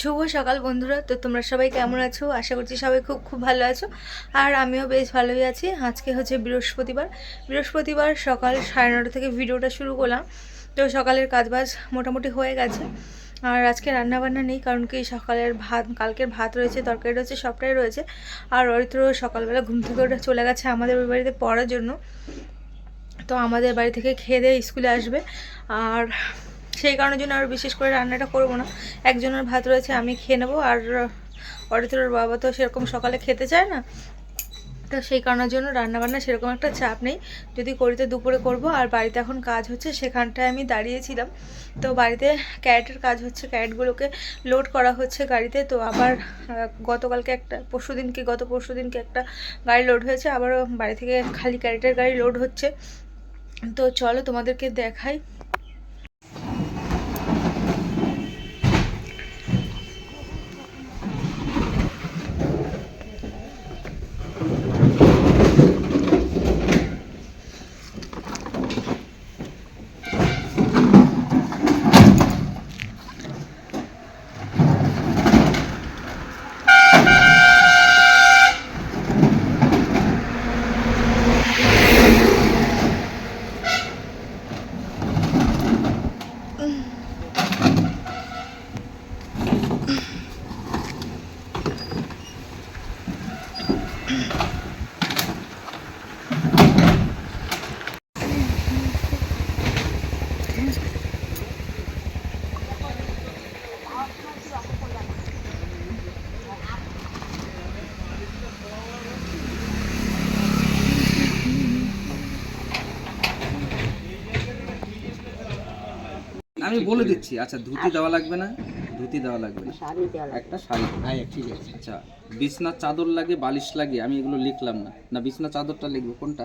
শুভ সকাল বন্ধুরা। তো তোমরা সবাই কেমন আছো? আশা করছি সবাই খুব খুব ভালো আছো। আর আমিও বেশ ভালোই আছি। আজকে হচ্ছে বৃহস্পতিবার। বৃহস্পতিবার সকাল সাড়ে নটা থেকে ভিডিওটা শুরু করলাম। তো সকালের কাজবাজ মোটামুটি হয়ে গেছে। আর আজকে রান্না বান্না নেই, কারণ কি সকালের ভাত, কালকের ভাত রয়েছে, তরকারি রয়েছে, সবটাই রয়েছে। আর অরিত্র সকালবেলা ঘুম থেকে ওটা চলে গেছে আমাদের ওই বাড়িতে পড়ার জন্য। তো আমাদের বাড়ি থেকে খেয়ে দিয়ে স্কুলে আসবে। আর সেই কারণের জন্য আর বিশেষ করে রান্নাটা করব না। একজনের ভাত রয়েছে, আমি খেয়ে নেব। আর অরিত্রর বাবা তো সেরকম সকালে খেতে চায় না। তো সেই কারণের জন্য রান্নাবান্না সেরকম একটা চাপ নেই। যদি করি তো দুপুরে করব। আর বাড়িতে এখন কাজ হচ্ছে, সেখানটায় আমি দাঁড়িয়েছিলাম। তো বাড়িতে ক্যারেটের কাজ হচ্ছে, ক্যারেটগুলোকে লোড করা হচ্ছে গাড়িতে। তো আবার গতকালকে একটা, পরশু দিনকে, গত পরশু দিনকে একটা গাড়ি লোড হয়েছে। আবারও বাড়ি থেকে খালি ক্যারেটের গাড়ি লোড হচ্ছে। তো চলো তোমাদেরকে দেখাই। আমি বলে দিচ্ছি আচ্ছা ধুতি দেওয়া লাগবে না? ধুতি দেওয়া লাগবে না। একটা শাড়ি। হ্যাঁ ঠিক আছে। আচ্ছা বিছনার চাদর লাগে বালিশ লাগে আমি এগুলো লিখলাম না। না বিছনার চাদরটা লিখব কোনটা?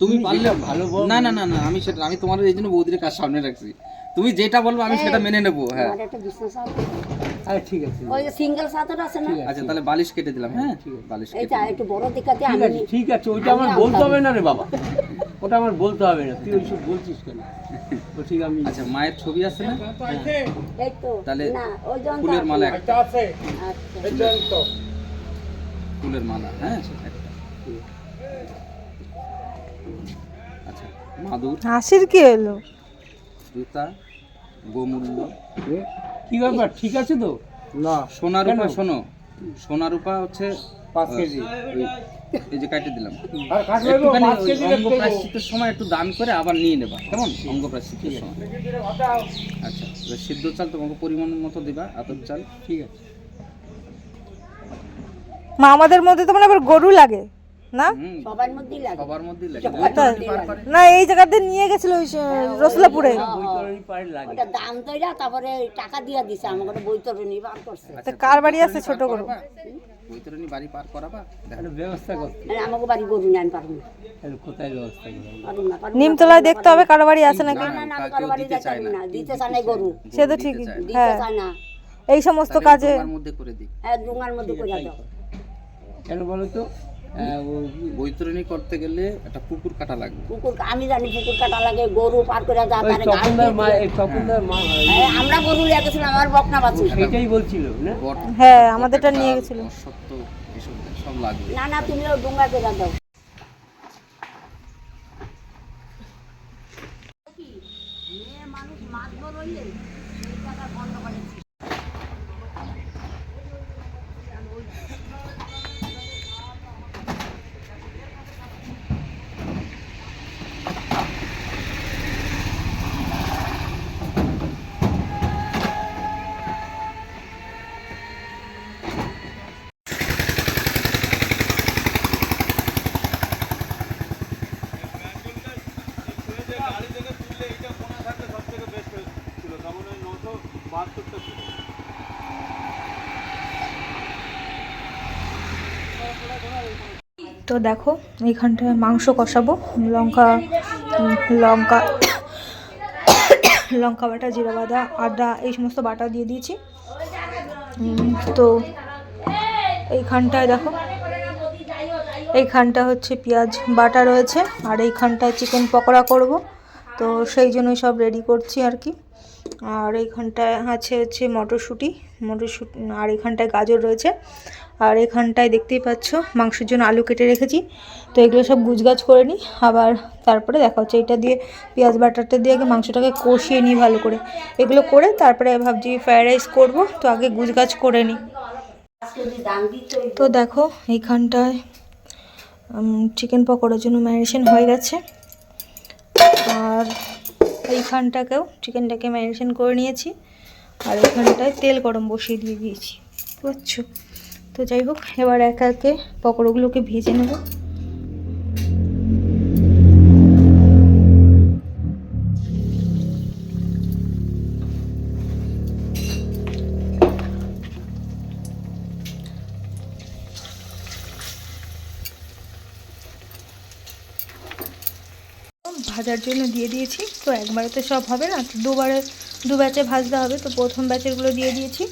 তুমি পারলে ভালো না না না না আমি সেটা আমি তোমার এই জন্য বৌদির কাজ সামনে রাখছি। তুমি যেটা বলব আমি সেটা মেনে নেব হ্যাঁ। আমার একটা বিজনেস আছে ঠিক আছে। ওই সিঙ্গেল আছে না? আচ্ছা তাহলে বালিশ কেটে দিলাম হ্যাঁ। বালিশ কেটে এটা একটু বড় আমি ঠিক আছে ওইটা আমার বলতে হবে না রে বাবা। ওটা আমার বলতে হবে না। তুই ওইসব বলছিস কেন? তো ঠিক আমি আচ্ছা মায়ের ছবি আছে না? তো তাহলে ফুলের মালা একটা আচ্ছা। ফুলের মালা হ্যাঁ? আচ্ছা। মাদুর। হাসির কি এলো জুতা গোমূল্য। কি ব্যাপার? ঠিক আছে তো? না সোনা রূপা শোনো সোনা রূপা হচ্ছে পাঁচ কেজি। এই যে কাটে দিলাম। সময় একটু দান করে আবার নিয়ে নেবা। কেমন? সময়। আচ্ছা সিদ্ধ চাল তোমাকে পরিমাণ মতো দিবা আতর চাল। ঠিক আছে। মা আমাদের মধ্যে তো মানে আবার গরু লাগে না? সবার মধ্যেই লাগে। সবার মধ্যেই লাগে। সবার মধ্যেই লাগে। না এই জায়গাতে নিয়ে গেছিল ওই সে- রসুলাপুরে। ওটা দাম তৈরা তারপরে টাকা দিয়া দিছে আমাকে বার করছে। কার বাড়ি আছে ছোট গরু? বৈতরণী বাড়ি পার করাবা? তাহলে ব্যবস্থা করতে আরে আমাকে বাড়ি গরু নেন পারব না। তাহলে কোথায় ব্যবস্থা করব? নিমতলায় দেখতে হবে কারও বাড়ি আছে নাকি না না আমি কারও বাড়ি না। দিতে চায় না গরু। সে তো ঠিকই দিতে হ্যাঁ। চায় না। এই সমস্ত কাজে মধ্যে করে দিই। হ্যাঁ ডুঙ্গার মধ্যে করে দাও কেন বলো তো? বৈতরণী করতে গেলে একটা পুকুর কাটা লাগবে। পুকুর আমি জানি পুকুর কাটা লাগে গরু পার করে যা তারে আমরা গরু লিয়ে গেছিলাম আমার বকনা বাছুর সেটাই বলছিল না? হ্যাঁ আমাদেরটা নিয়ে গেছিল। সত্য এসব সব লাগবে। না না তুমি ওই ডুঙ্গা করে দাও। তো দেখো, এইখানটায় মাংস কষাবো। লঙ্কা লঙ্কা লঙ্কা বাটা, জিরা বাটা, আদা, এই সমস্ত বাটা দিয়ে দিয়েছি। তো এইখানটায় দেখো, এইখানটা হচ্ছে পেঁয়াজ বাটা রয়েছে, আর এইখানটায় চিকেন পকোড়া করব। তো সেই জন্যই সব রেডি করছি আর কি। আর এইখানটায় আছে হচ্ছে মটরশুঁটি মটরশুঁটি, আর এখানটায় গাজর রয়েছে। আর এখানটায় দেখতেই পাচ্ছ, মাংসের জন্য আলু কেটে রেখেছি। তো এগুলো সব গুজগাছ করে নিই। আবার তারপরে দেখা হচ্ছে এটা দিয়ে পেঁয়াজ বাটারটা দিয়ে আগে মাংসটাকে কষিয়ে নিই ভালো করে। এগুলো করে তারপরে ভাবছি ফ্রায়েড রাইস করব, তো আগে গুজগাছ করে নিই। তো দেখো এইখানটায় চিকেন পকোড়ার জন্য ম্যারিনেশন হয়ে গেছে। আর এইখানটাকেও চিকেনটাকে ম্যারিনেশন করে নিয়েছি। আর এখানটায় তেল গরম বসিয়ে দিয়ে দিয়েছি। বুঝতে পারছ তো যাই হোক, এবার একে একে পকোড়াগুলোকে ভেজে নেব। ভাজার জন্য দিয়ে দিয়েছি। তো একবারে তো সব হবে না, দুবারে দু ব্যাচে ভাজতে হবে। তো প্রথম ব্যাচেরগুলো দিয়ে দিয়েছি।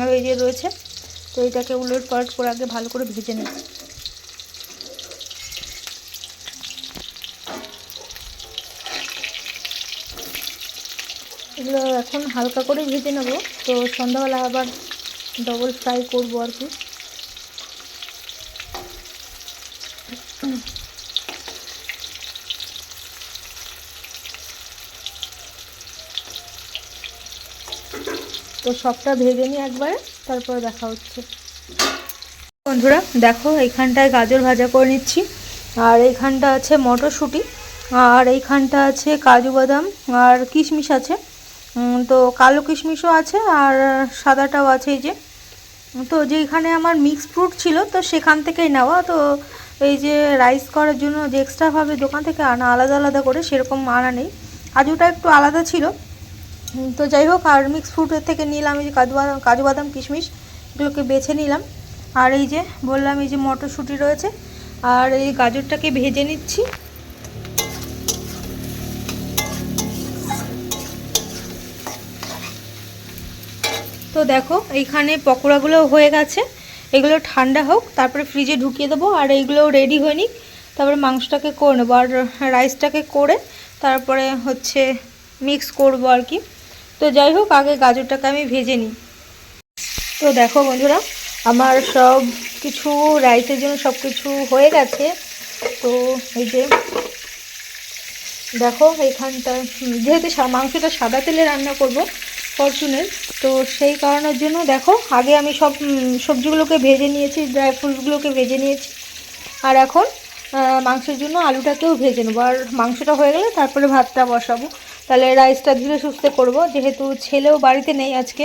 আর এই যে রয়েছে এটাকে উলট পালট করে আগে ভালো করে ভেজে নেব। এগুলো এখন হালকা করে ভেজে নেব। তো সন্ধ্যাবেলা আবার ডবল ফ্রাই করব আর কি। তো সবটা ভেজে নিই একবারে। তারপরে দেখা হচ্ছে। বন্ধুরা, দেখো, এইখানটায় গাজর ভাজা করে নিচ্ছি। আর এইখানটা আছে মটরশুঁটি, আর এইখানটা আছে কাজু বাদাম, আর কিশমিশ আছে। তো কালো কিশমিশও আছে, আর সাদাটাও আছে এই যে। তো যেখানে আমার মিক্স ফ্রুট ছিল, তো সেখান থেকেই নেওয়া। তো এই যে রাইস করার জন্য যে এক্সট্রাভাবে দোকান থেকে আনা, আলাদা আলাদা করে সেরকম আনা নেই। কাজুটা একটু আলাদা ছিল তো যাই হোক, আর মিক্স ফ্রুটের থেকে নিলাম এই যে কাজু বাদাম কাজু বাদাম, কিশমিশ, এগুলোকে বেছে নিলাম। আর এই যে বললাম, এই যে মটরশুঁটি রয়েছে, আর এই গাজরটাকে ভেজে নিচ্ছি। তো দেখো, এইখানে পকোড়াগুলো হয়ে গেছে। এগুলো ঠান্ডা হোক, তারপরে ফ্রিজে ঢুকিয়ে দেবো, আর এইগুলো রেডি হয়ে নিক তারপরে মাংসটাকে করে নেব, আর রাইসটাকে করে তারপরে হচ্ছে মিক্স করব আর কি। তো যাই হোক আগে গাজরটাকে আমি ভেজে নিই। তো দেখো বন্ধুরা আমার সব কিছু রাইসের জন্য সব কিছু হয়ে গেছে। তো এই যে দেখো এইখানটায় হুম, যেহেতু মাংসটা সাদা তেলে রান্না করব ফরচুনের তো সেই কারণের জন্য দেখো আগে আমি সব সবজিগুলোকে ভেজে নিয়েছি ড্রাই ফ্রুটসগুলোকে ভেজে নিয়েছি। আর এখন মাংসের জন্য আলুটাকেও ভেজে নেব। আর মাংসটা হয়ে গেলে তারপরে ভাতটা বসাবো। তাহলে রাইসটা ধীরে সুস্থে করব। যেহেতু ছেলেও বাড়িতে নেই আজকে,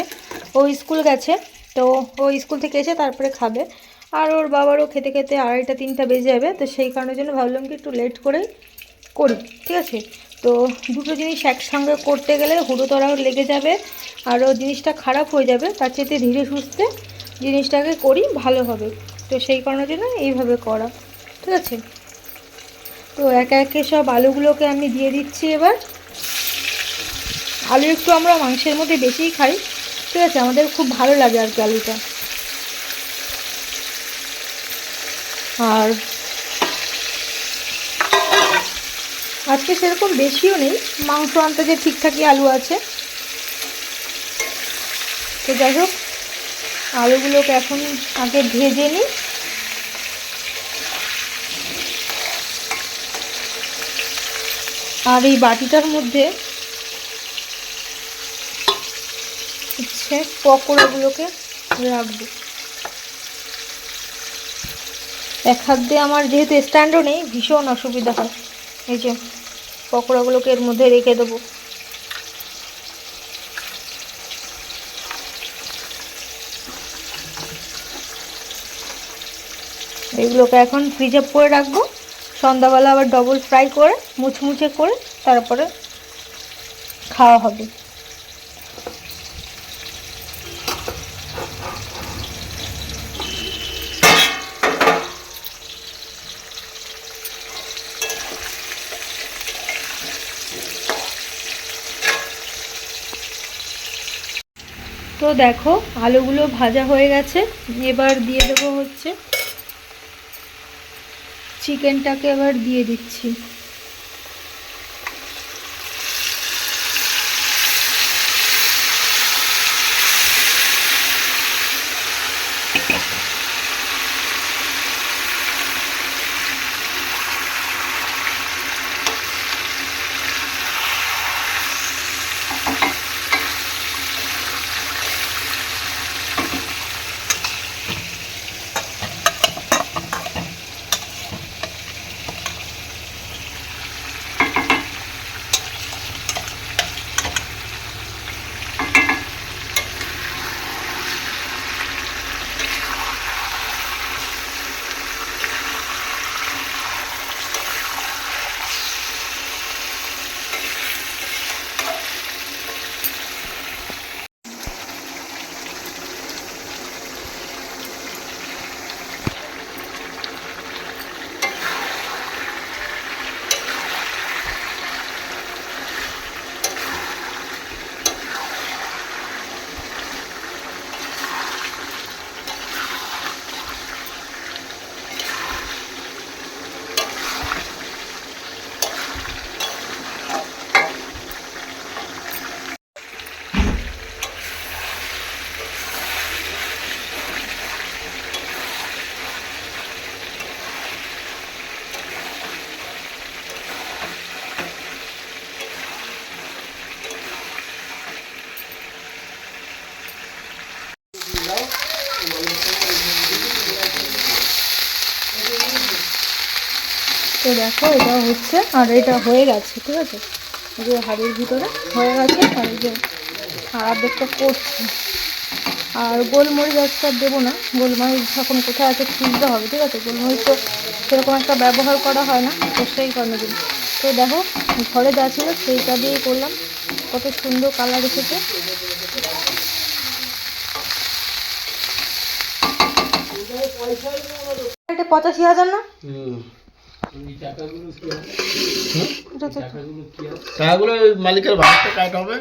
ও স্কুল গেছে, তো ও স্কুল থেকে এসে তারপরে খাবে। আর ওর বাবারও খেতে খেতে আড়াইটা, তিনটা বেজে যাবে, তো সেই কারণের জন্য ভাবলাম কি একটু লেট করেই করি, ঠিক আছে? তো দুটো জিনিস একসঙ্গে করতে গেলে হুড়োতড়াও লেগে যাবে, আরও জিনিসটা খারাপ হয়ে যাবে, তার চেয়ে ধীরে সুস্থে জিনিসটাকে করি, ভালো হবে। তো সেই কারণের জন্য এইভাবে করা, ঠিক আছে? তো একে একে সব আলুগুলোকে আমি দিয়ে দিচ্ছি এবার। আলু একটু আমরা মাংসের মধ্যে বেশিই খাই। ঠিক আছে, আমাদের খুব ভালো লাগে আর কি আলুটা। আর আজকে সেরকম বেশিও নেই, মাংস আনতে যে ঠিকঠাকই আলু আছে। তো যাই হোক, আলুগুলোকে এখন আগে ভেজে নিই। আর এই বাটিটার মধ্যে হচ্ছে পকোড়াগুলোকে রাখব। এক হাত দিয়ে আমার যেহেতু স্ট্যান্ডও নেই, ভীষণ অসুবিধা হয়। এই যে, পকোড়াগুলোকে এর মধ্যে রেখে দেবো। এগুলোকে এখন ফ্রিজে করে রাখব। সন্ধ্যাবেলা আবার ডবল ফ্রাই করে মুচমুচে করে, তারপরে খাওয়া হবে। দেখো আলুগুলো ভাজা হয়ে গেছে। এবার দিয়ে দেবো হচ্ছে চিকেনটাকে এবার দিয়ে দিচ্ছি। তো দেখো, এটা হচ্ছে, আর এটা হয়ে গেছে, ঠিক আছে? যে হাড়ির ভিতরে হয়ে গেছে, আর যে আর অর্ধেকটা করছি আর গোলমরিচ আজকে দেবো না, গোলমরিচ এখন কোথায় আছে খুঁজতে হবে, ঠিক আছে? গোলমরিচ তো সেরকম একটা ব্যবহার করা হয় না, তো সেই কারণে দিন তো দেখো, ঘরে যা ছিল সেইটা দিয়েই করলাম, কত সুন্দর কালার এসেছে। পঁচাশি হাজার না? টাকাগুলো মালিকের ভাগটা কাটা হবে।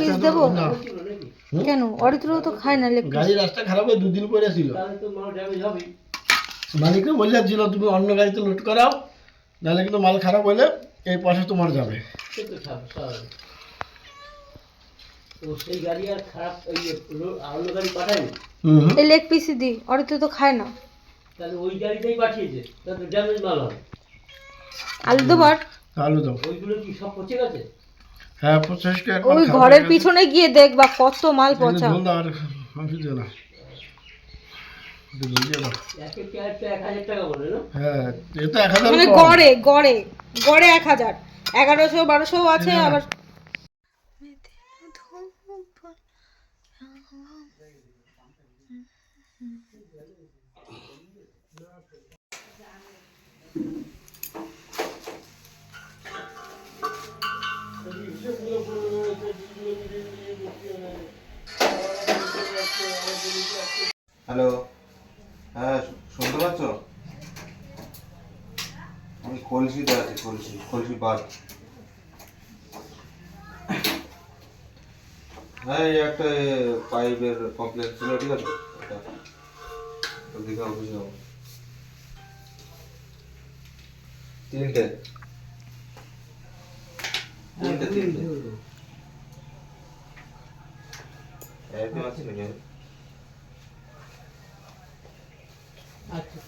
পিস কেন? অরিত্র তো খায় না রাস্তা খারাপ হয়ে দুদিন পরে ছিল। তুমি অন্য গাড়িতে লোড করাও নাহলে কিন্তু মাল খারাপ হলে এই পয়সা তোমার যাবে। গাড়ি গাড়ি লেগ পিসই দিই অরিত্র তো খায় না। তাহলে ওই গাড়িটাই পাঠিয়েছে তাহলে ড্যামেজ মাল হবে আলু দেবার আলু দাও ওইগুলো কি সব পচে গেছে? হ্যাঁ পঁচিশ কে ওই ঘরের পিছনে গিয়ে দেখবা কত মাল পচা। আর মাংস দিও। না? হ্যাঁ মানে গড়ে গড়ে গড়ে এক হাজার। এগারোশো বারোশো আছে আবার। হ্যালো হ্যাঁ শুনতে পাচ্ছ? আমি কলসিতে আছি, কলসি কলসি বাদ। হ্যাঁ এই একটা পাইপের কমপ্লেন ছিল, ঠিক আছে? দেখে অফিসে যাব তিনটে। তিনটে তিনটে। একদম আছে আচ্ছা।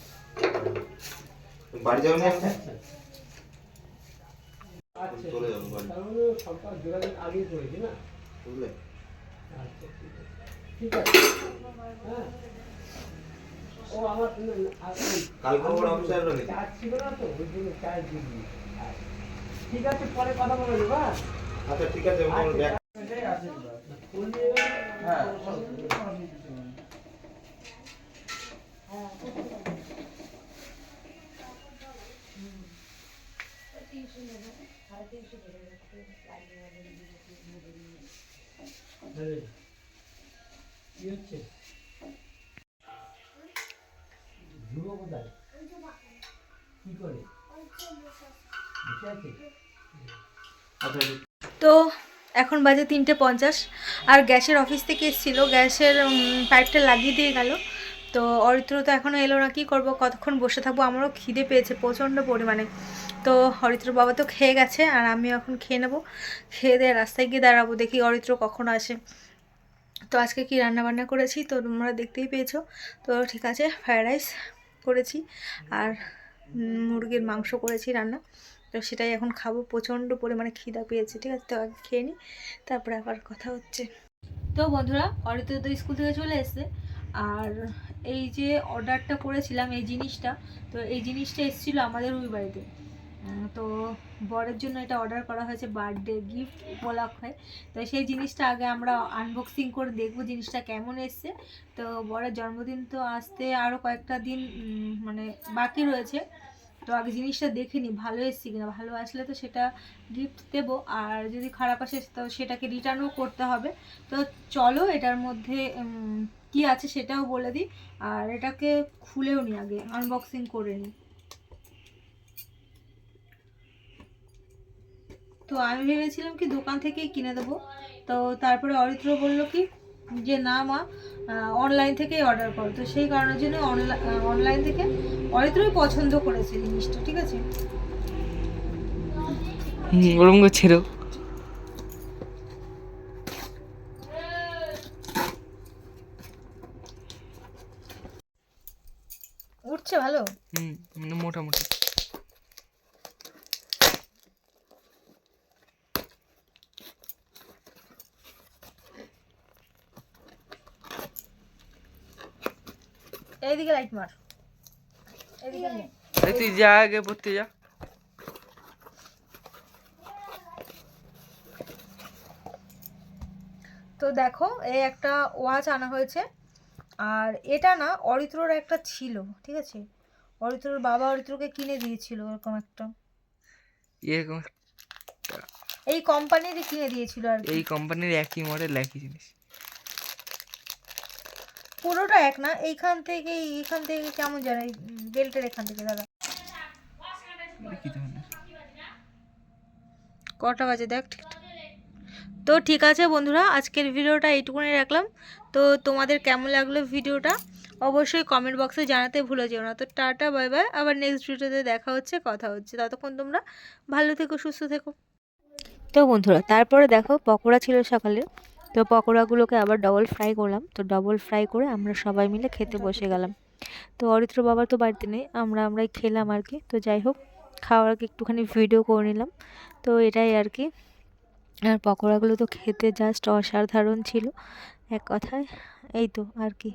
বাড়ি যাবেন আচ্ছা। আচ্ছা চলে যাব বাড়ি। তার মানে সম্পর্ক যোগাযোগ আগেই করেছে না? বুঝলে আচ্ছা ঠিক আছে। হ্যাঁ। ও আমার না, না, আর ওই কালকে ওর অফিসে আসবে নাকি? চার্জ ছিল না তো ওই জন্য চার্জ দিই ঠিক আছে পরে কথা বলে নেব হ্যাঁ? আচ্ছা ঠিক আছে আমার ব্যাগ ফোন দিয়ে হ্যাঁ। তো এখন বাজে তিনটে পঞ্চাশ, আর গ্যাসের অফিস থেকে এসেছিল। গ্যাসের পাইপটা লাগিয়ে দিয়ে গেল। তো অরিত্র তো এখনও এলো না, কি করব? কতক্ষণ বসে থাকব? আমারও খিদে পেয়েছে প্রচণ্ড পরিমাণে। তো অরিত্র বাবা তো খেয়ে গেছে আর আমি এখন খেয়ে নেব। খেয়ে দিয়ে রাস্তায় গিয়ে দাঁড়াবো, দেখি অরিত্র কখন আসে। তো আজকে কি রান্না বান্না করেছি? তো তোমরা দেখতেই পেয়েছ। তো ঠিক আছে, ফ্রায়েড রাইস করেছি আর মুরগির মাংস করেছি রান্না। তো সেটাই এখন খাব, প্রচণ্ড পরিমাণে খিদা পেয়েছে, ঠিক আছে? তো আগে খেয়ে নিই, তারপরে আবার কথা হচ্ছে। তো বন্ধুরা, অরিত্র তো স্কুল থেকে চলে এসেছে আর এই যে অর্ডারটা করেছিলাম, এই জিনিসটা, তো এই জিনিসটা এসেছিল আমাদের ওই বাড়িতে। তো বরের জন্য এটা অর্ডার করা হয়েছে বার্থডে গিফট উপলক্ষে। তো সেই জিনিসটা আগে আমরা আনবক্সিং করে দেখব জিনিসটা কেমন এসছে। তো বরের জন্মদিন তো আসতে আরও কয়েকটা দিন মানে বাকি রয়েছে। তো আগে জিনিসটা দেখে নিই ভালো এসছে কিনা, ভালো আসলে তো সেটা গিফট দেবো। আর যদি খারাপ আসে তো সেটাকে রিটার্নও করতে হবে। তো চলো এটার মধ্যে কি আছে সেটাও বলে দিই। আর এটাকে খুলেও নিই আগে আনবক্সিং করে নিই তো আমি ভেবেছিলাম কি দোকান থেকেই কিনে দেবো। তো তারপরে অরিত্র বলল কি যে না মা অনলাইন থেকেই অর্ডার করো। তো সেই কারণের জন্য অনলাইন থেকে অরিত্রই পছন্দ করেছে জিনিসটা ঠিক আছে? ওরম করছে উঠছে ভালো? হুম মোটামুটি। লাইট মার এই তুই যা আগে পড়তে যা। তো দেখো এই একটা ওয়াচ আনা হয়েছে আর এটা না অরিত্রর একটা ছিল ঠিক আছে? অরিত্রর বাবা অরিত্রকে কিনে দিয়েছিল এরকম একটা। এরকম এই কোম্পানিরই কিনে দিয়েছিল আর এই কোম্পানির একই মডেল একই জিনিস। পুরোটা এক না এইখান থেকে এইখান থেকে কেমন জানো বেল্টের এখান থেকে দাদা। কটা বাজে দেখ ঠিকঠাক তো? ঠিক আছে বন্ধুরা আজকের ভিডিওটা এইটুকুনি রাখলাম। তো তোমাদের কেমন লাগল ভিডিওটা? অবশ্যই কমেন্ট বক্সে জানাতে ভুলে যেও না। তো টাটা বাই বাই আবার নেক্সট ভিডিওতে দেখা হচ্ছে কথা হচ্ছে। ততক্ষণ তোমরা ভালো থেকো সুস্থ থেকো। তো বন্ধুরা তারপরে দেখো পকোড়া ছিল সকালে। তো পকোড়াগুলোকে আবার ডবল ফ্রাই করলাম। তো ডবল ফ্রাই করে আমরা সবাই মিলে খেতে বসে গেলাম। তো অরিত্র বাবা তো বাড়িতে নেই, আমরা আমরাই খেলাম আর কি। তো যাই হোক, খাওয়ার আগে একটুখানি ভিডিও করে নিলাম। তো এটাই আর কি। আর পকোড়াগুলো তো খেতে জাস্ট অসাধারণ ছিল। এক কথায়, এই তো আর কি।